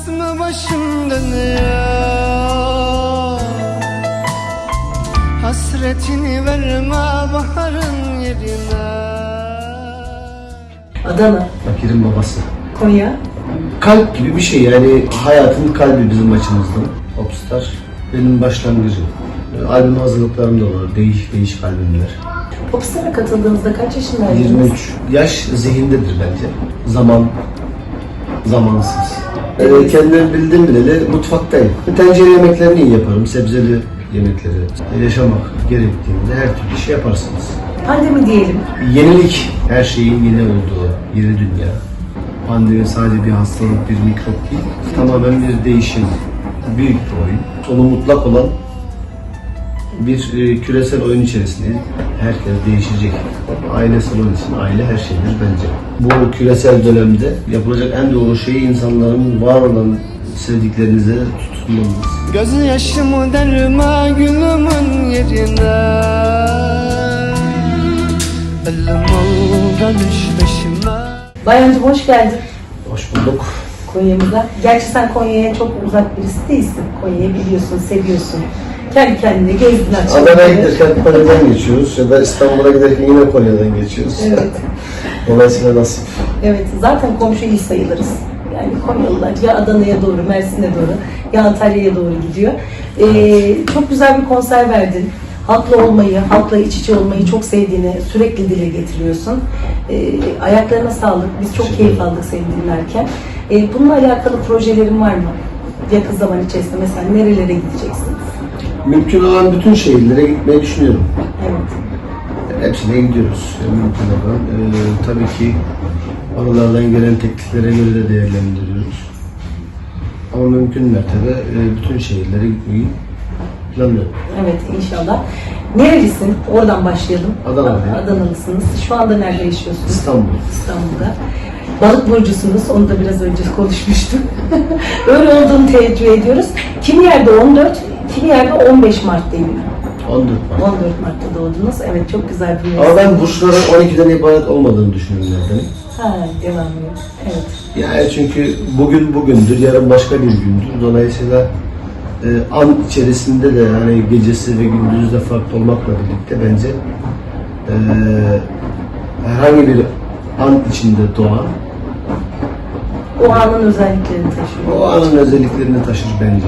Kısmı başım dönüyor Hasretini verme baharın yerine Adana, Fakirin babası. Konya. Kalp gibi bir şey yani hayatın kalbi bizim açımızdan. Popstar benim başlangıcım. Albüm hazırlıklarım da var. Değiş değiş albümler. Popstar'a katıldığınızda kaç yaşındaydınız? 23. Yaş zihindedir bence. Zaman zamansız. Ee, kendimi bildim bileli mutfaktayım. Tencere yemeklerini iyi yaparım. Sebzeli yemekleri. Yaşamak gerektiğinde her türlü işi yaparsınız. Pandemi diyelim. Yenilik, her şeyin yeni olduğu yeni dünya. Pandemi sadece bir hastalık, bir mikrop değil, tamamen bir değişim, büyük bir oyun. Sonu mutlak olan bir e, küresel oyun içerisindeyiz. Herkes değişecek. Ailesel onun için aile her şeydir bence. Bu küresel dönemde yapılacak en doğru şey insanların var olan sevdiklerinize tutunmanız. Göz yaşımı derme gülümün yerine Bayancım hoş geldin Hoş bulduk. Konya'mıza. Gerçi sen Konya'ya çok uzak birisi değilsin. Konya'yı biliyorsun, seviyorsun. Kendi kendine gezdin açıkçası. Adana'ya giderken Konya'dan geçiyoruz ya da İstanbul'a giderken yine Konya'dan geçiyoruz. Evet. Dolayısıyla nasip. Evet, zaten komşu iyi sayılırız. Yani Konyalılar ya Adana'ya doğru, Mersin'e doğru ya Antalya'ya doğru gidiyor. Ee, çok güzel bir konser verdin. Halkla olmayı, halkla iç içe olmayı çok sevdiğini sürekli dile getiriyorsun. Ee, ayaklarına sağlık. Biz çok keyif aldık seni dinlerken. Ee, bununla alakalı projelerin var mı? Yakın zaman içerisinde mesela nerelere gideceksiniz? Mümkün olan bütün şehirlere gitmeyi düşünüyorum. Evet. Hepsine gidiyoruz. Yani mümkün olan. Ee, tabii ki oralardan gelen tekliflere göre de değerlendiriyoruz. Ama mümkün mertebe e, bütün şehirlere gitmeyi planlıyorum. Evet inşallah. Nerelisin? Oradan başlayalım. Adana'lıyım. Adanalısınız. Şu anda nerede yaşıyorsunuz? İstanbul. İstanbul'da. Balık burcusunuz. Onu da biraz önce konuşmuştuk. Öyle olduğunu teessüf ediyoruz. Kimi yerde 14, kimi yerde 15 Mart değil mi? 14 Mart. 14 Mart'ta doğdunuz. Evet çok güzel bir Ama mevsim. ben burçların 12'den ibaret olmadığını düşünüyorum zaten. Ha, devam ediyor. Evet. Yani çünkü bugün bugündür, yarın başka bir gündür. Dolayısıyla e, an içerisinde de hani gecesi ve gündüzü de farklı olmakla birlikte bence e, herhangi bir an içinde doğan O anın özelliklerini taşıyor. o anın özelliklerini taşır bence.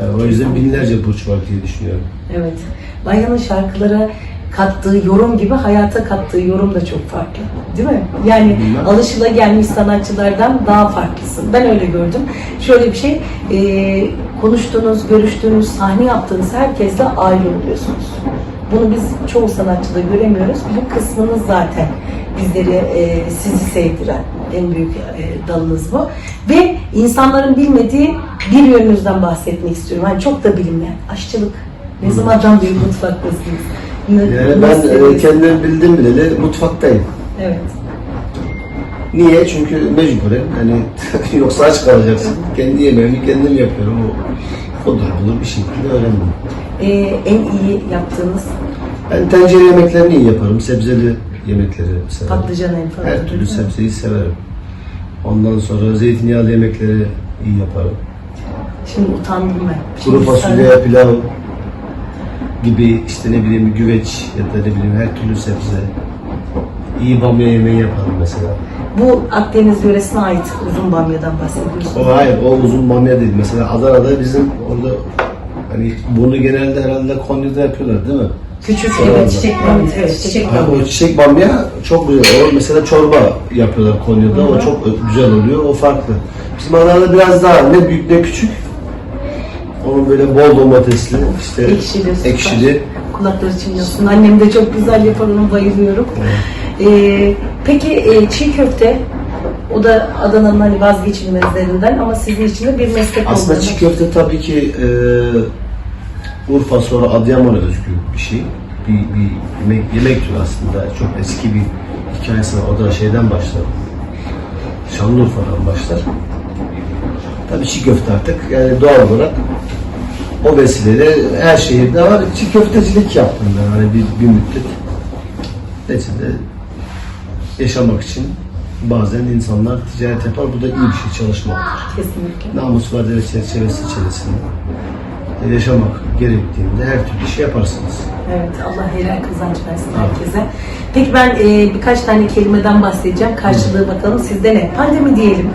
Yani o yüzden binlerce burç var diye düşünüyorum. Evet. Bayanın şarkılara kattığı yorum gibi hayata kattığı yorum da çok farklı. Değil mi? Yani Bilmem. alışılagelmiş sanatçılardan daha farklısın. Ben öyle gördüm. Şöyle bir şey, e, konuştuğunuz, görüştüğünüz, sahne yaptığınız herkesle aile oluyorsunuz. Bunu biz çoğu sanatçıda göremiyoruz. Bu kısmınız zaten bizleri e, sizi sevdiren en büyük e, dalınız bu. Ve insanların bilmediği bir yönünüzden bahsetmek istiyorum. Hani çok da bilinmeyen aşçılık. Ne zamandan beri mutfaktasınız? Yani ben e, seviyorsunuz? kendim bildim bileli mutfaktayım. Evet. Niye? Çünkü mecburen hani yoksa aç kalacaksın. Kendi yemeğimi kendim yapıyorum. O odur budur bir şekilde öğrendim. Ee, en iyi yaptığınız Ben tencere yemeklerini iyi yaparım. Sebzeli yemekleri severim. patlıcan en fazla. Her türlü sebzeyi severim. Ondan sonra zeytinyağlı yemekleri iyi yaparım. Şimdi utandım ben. Kuru Şimdi fasulye, pilav gibi işte ne bileyim güveç ya da ne bileyim her türlü sebze. İyi bamya yemeği yaparım mesela. Bu Akdeniz yöresine ait uzun bamyadan bahsediyorsunuz. O hayır, o uzun bamya değil. Mesela Adana'da bizim orada hani bunu genelde herhalde Konya'da yapıyorlar değil mi? Küçük evet çiçek bamya. Evet çiçek bamya. o çiçek bamya çok güzel. O mesela çorba yapıyorlar Konya'da. O çok güzel oluyor. O farklı. Bizim Adana'da biraz daha ne büyük ne küçük. Onun böyle bol domatesli, işte Ekşili, ekşili. Kulakları çınlasın. Annem de çok güzel yapar onu bayılıyorum. Ee, peki e, çiğ köfte o da Adana'nın hani vazgeçilmezlerinden ama sizin için de bir meslek Aslında olduğunu- çiğ köfte tabii ki e, Urfa sonra Adıyaman'a özgü bir şey. Bir, bir yemek, yemek türü aslında. Çok eski bir hikayesi var. O da şeyden başlar. Şanlıurfa'dan başlar. Tabii çiğ köfte artık yani doğal olarak o vesileyle her şehirde var. Çiğ köftecilik yaptım ben hani bir, bir müddet. Neticede yaşamak için bazen insanlar ticaret yapar. Bu da iyi bir şey çalışmaktır. Kesinlikle. Namus adalet çerçevesi içerisinde yaşamak gerektiğinde her türlü şey yaparsınız. Evet, Allah helal kazanç versin herkese. Peki ben e, birkaç tane kelimeden bahsedeceğim. Karşılığı bakalım sizde ne? Pandemi diyelim.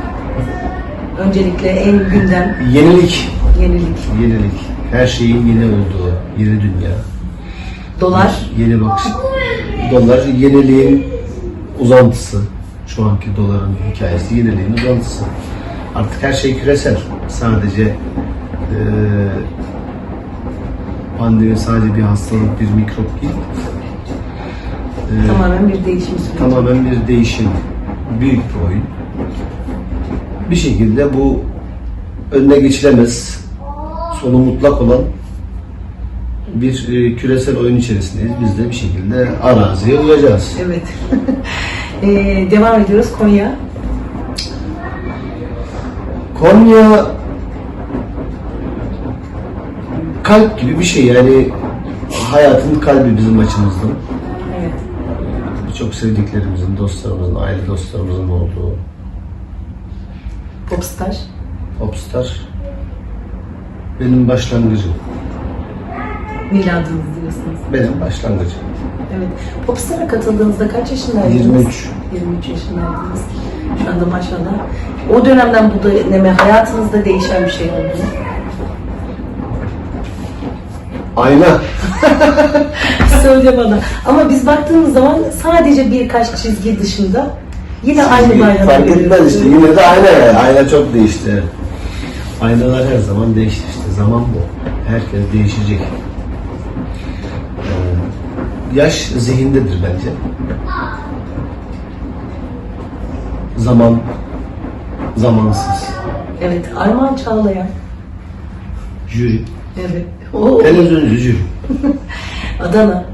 Öncelikle en gündem, Yenilik, yenilik. yenilik. Her şeyin yeni olduğu, yeni dünya. Dolar, Yeni bakış. Dolar yeniliğin uzantısı. Şu anki doların hikayesi yeniliğin uzantısı. Artık her şey küresel. Sadece eee pandemi sadece bir hastalık, bir mikrop değil. Eee, tamamen bir değişim süreci. tamamen bir değişim, büyük bir oyun. Bir şekilde bu önüne geçilemez, sonu mutlak olan bir e, küresel oyun içerisindeyiz. Biz de bir şekilde araziye uyacağız. Evet. E, devam ediyoruz Konya. Konya kalp gibi bir şey yani hayatın kalbi bizim açımızdan. Evet. Çok sevdiklerimizin, dostlarımızın, aile dostlarımızın olduğu Popstar. Popstar benim başlangıcım. Miladınız diyorsunuz. Benim başlangıcım. Evet. Popstar'a katıldığınızda kaç yaşındaydınız? 23. 23 yaşındaydınız. Şu anda maşallah. O dönemden bu döneme hayatınızda değişen bir şey oldu mu? Ayna. Söyle bana. Ama biz baktığımız zaman sadece birkaç çizgi dışında yine aynı bayramı Fark etmez işte. Yine de ayna yani. Ayna çok değişti. Aynalar her zaman değişti işte. Zaman bu. Herkes değişecek. Ee, yaş zihindedir bence. Zaman zamansız. Evet. Armağan Çağlayan. Jüri. Evet. O Televizyoncu jüri. Adana.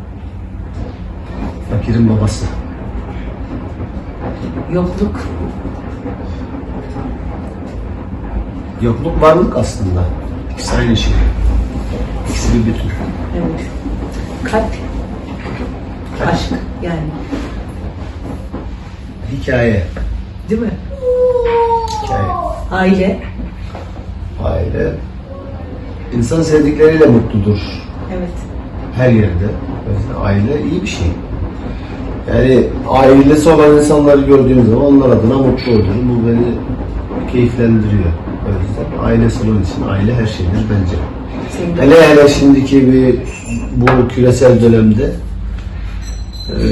Fakirin babası. Yokluk. Yokluk varlık aslında. İkisi aynı şey. İkisi bir bütün. Evet. Kalp. Aşk yani. Hikaye. Değil mi? Hikaye. Aile. Aile. İnsan sevdikleriyle mutludur. Evet. Her yerde. Yüzden aile iyi bir şey. Yani ailesi olan insanları gördüğüm zaman onlar adına mutlu olurum. Bu beni keyiflendiriyor. O yüzden ailesi olan için aile her şeydir bence. Senin Hele hele şimdiki bir bu küresel dönemde e,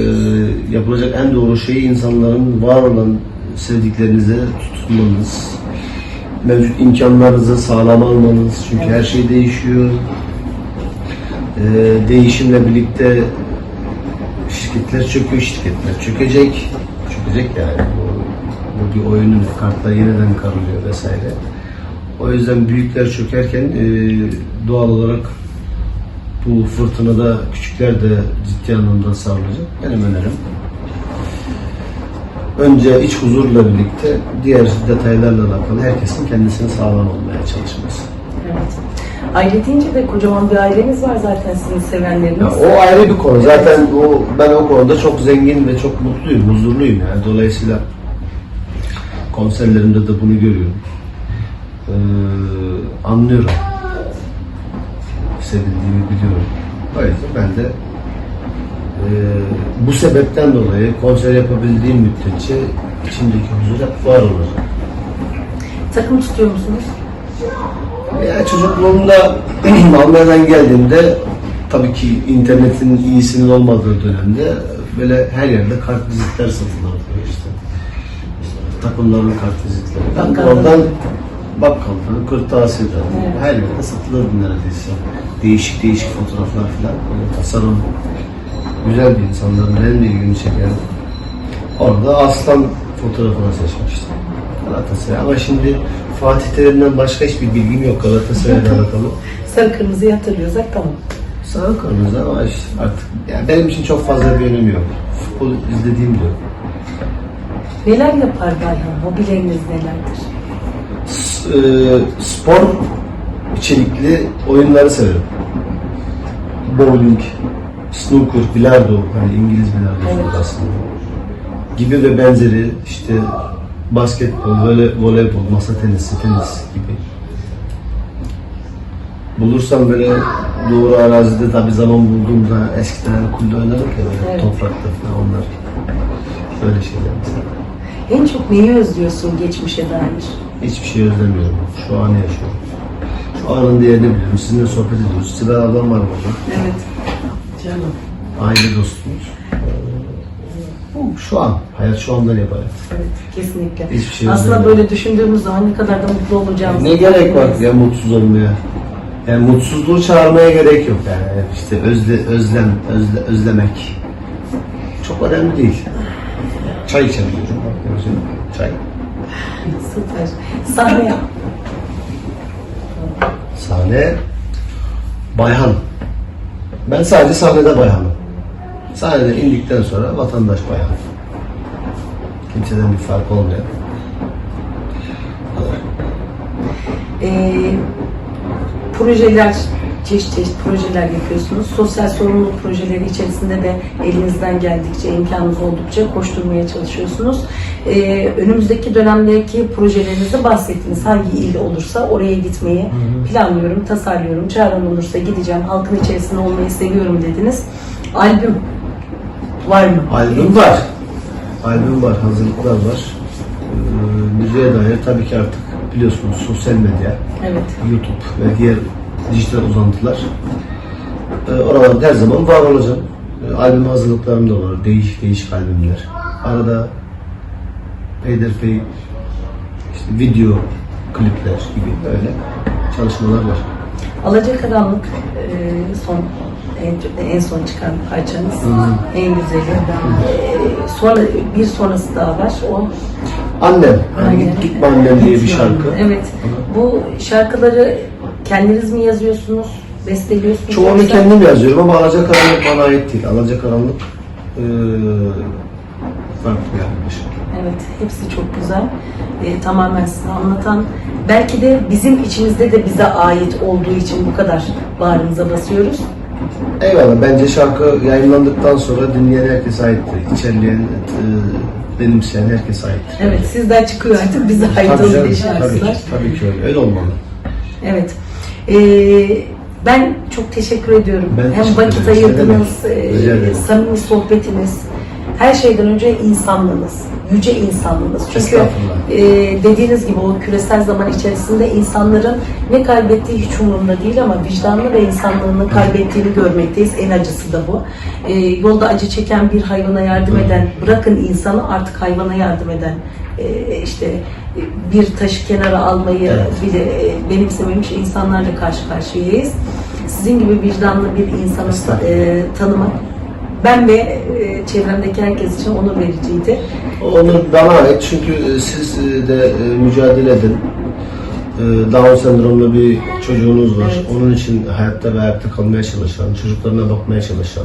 yapılacak en doğru şey insanların var olan sevdiklerinize tutunmanız, mevcut imkanlarınızı sağlam almanız. Çünkü her şey değişiyor. E, değişimle birlikte şirketler çöküyor, şirketler çökecek. Çökecek yani. Bu, bu bir oyunun kartlar yeniden karılıyor vesaire. O yüzden büyükler çökerken e, doğal olarak bu fırtınada küçükler de ciddi anlamda savrulacak. Benim önerim önce iç huzurla birlikte diğer detaylarla alakalı herkesin kendisini sağlam olmaya çalışması. Evet. Aile deyince de kocaman bir aileniz var zaten sizin sevenleriniz. Ya o ayrı bir konu. Zaten o ben o konuda çok zengin ve çok mutluyum, huzurluyum yani. Dolayısıyla konserlerimde de bunu görüyorum. Ee, anlıyorum. Sevildiğimi biliyorum. O yüzden ben de e, bu sebepten dolayı konser yapabildiğim müddetçe içimdeki huzur hep var olacak. Takım tutuyor musunuz? Ya çocukluğumda Almanya'dan geldiğimde tabii ki internetin iyisinin olmadığı dönemde böyle her yerde kart vizitler satılırdı işte. Takımların kart vizitleri. Ben oradan bakkaldan, kırtasiyeden Evet. her yerde satılırdı neredeyse. Değişik değişik fotoğraflar falan. Böyle tasarım güzel bir insanların benim de ilgimi çeken. Orada aslan fotoğrafını seçmiştim. Galatasaray. Ama şimdi Fatih Terim'den başka hiçbir bilgim yok Galatasaray'la alakalı. Sarı kırmızıyı hatırlıyorsak tamam. Sarı kırmızı ama artık yani benim için çok fazla bir önemi yok. Futbol izlediğim de yok. Neler yapar Bayhan? Hobileriniz nelerdir? S- e, spor içerikli oyunları severim. Bowling, snooker, bilardo, hani İngiliz bilardo Evet. aslında. gibi ve benzeri işte basketbol, böyle voleybol, masa tenisi, tenis gibi. Bulursam böyle doğru arazide tabi zaman bulduğumda eskiden kulüpte oynardık ya böyle Evet. toprakta falan onlar. Böyle şeyler mesela. En çok neyi özlüyorsun geçmişe dair? Hiçbir şey özlemiyorum. Şu anı yaşıyorum. Şu anın değerini biliyorum. Sizinle sohbet ediyoruz. Sibel ablam var burada. Evet. Canım. Aile dostumuz. Bu Şu an. Hayat şu andan ibaret. Evet, kesinlikle. Hiçbir şey Aslında özlemiyorum. böyle düşündüğümüz zaman ne kadar da mutlu olacağımızı Ne gerek var ya mutsuz olmaya? Yani mutsuzluğu çağırmaya gerek yok yani. İşte özle, özlem, özle, özlemek. Çok önemli değil. Çay içebiliyorum. Çay. Süper. Sahne Sahne Bayhan. Ben sadece sahnede Bayhan'ım. Sahnede indikten sonra vatandaş Bayhan. Kimseden bir fark olmayan. Ee, projeler, çeşit çeşit projeler yapıyorsunuz. Sosyal sorumluluk projeleri içerisinde de elinizden geldikçe, imkanınız oldukça koşturmaya çalışıyorsunuz. Ee, önümüzdeki dönemdeki projelerinizi bahsettiniz. Hangi il olursa oraya gitmeyi planlıyorum, tasarlıyorum. Çağrım olursa gideceğim, halkın içerisinde olmayı seviyorum dediniz. Albüm var mı? Albüm var. Albüm var, hazırlıklar var. Ee, müziğe dair tabii ki artık biliyorsunuz sosyal medya, Evet. YouTube ve diğer dijital uzantılar. Ee, oralarda her zaman var olacağım. Ee, albüm hazırlıklarım da var. Değişik değişik albümler. Arada peyderpey işte video klipler gibi böyle çalışmalar var. Alacakaranlık e, son en, en son çıkan parçanız. En güzeli. E, sonra bir sonrası daha var. O Annem, Aynen. Git Gitme Annem diye bir şarkı. Evet. Bu şarkıları kendiniz mi yazıyorsunuz? Besteliyorsunuz? Çoğunu yoksa- kendim yazıyorum ama Alacakaranlık bana ait değil. Alacakaranlık eee farklı yaklaşım. Evet, hepsi çok güzel. E, tamamen size anlatan. Belki de bizim içimizde de bize ait olduğu için bu kadar bağrımıza basıyoruz. Eyvallah. Bence şarkı yayınlandıktan sonra dinleyen herkese aittir. İçerleyen, eee, benimseyen herkese aittir. Evet, sizden çıkıyor artık bize ait Tabii olan tabii şarkılar. ki, tabii ki öyle. Öyle olmalı. Evet. Ee, ben çok teşekkür ediyorum. Ben Hem vakit ayırdınız, e, samimi sohbetiniz. Her şeyden önce insanlığınız, yüce insanlığınız. Çünkü e, dediğiniz gibi o küresel zaman içerisinde insanların ne kaybettiği hiç umurumda değil ama vicdanını ve insanlığını kaybettiğini görmekteyiz. En acısı da bu. E, yolda acı çeken bir hayvana yardım eden, bırakın insanı artık hayvana yardım eden, e, işte e, bir taşı kenara almayı Evet. bile e, benimsememiş insanlarla karşı karşıyayız. Sizin gibi vicdanlı bir insanı e, tanımak ben ve e, çevremdeki herkes için onur vericiydi. Onu bana ait çünkü e, siz de mücadele edin. Down sendromlu bir çocuğunuz var. Evet. Onun için hayatta ve hayatta kalmaya çalışan, çocuklarına bakmaya çalışan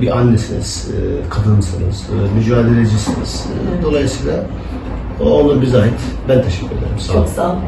bir annesiniz, kadınsınız, mücadelecisiniz. E, Dolayısıyla o onur bize ait. Ben teşekkür ederim. Sağ olun. Çok sağ olun.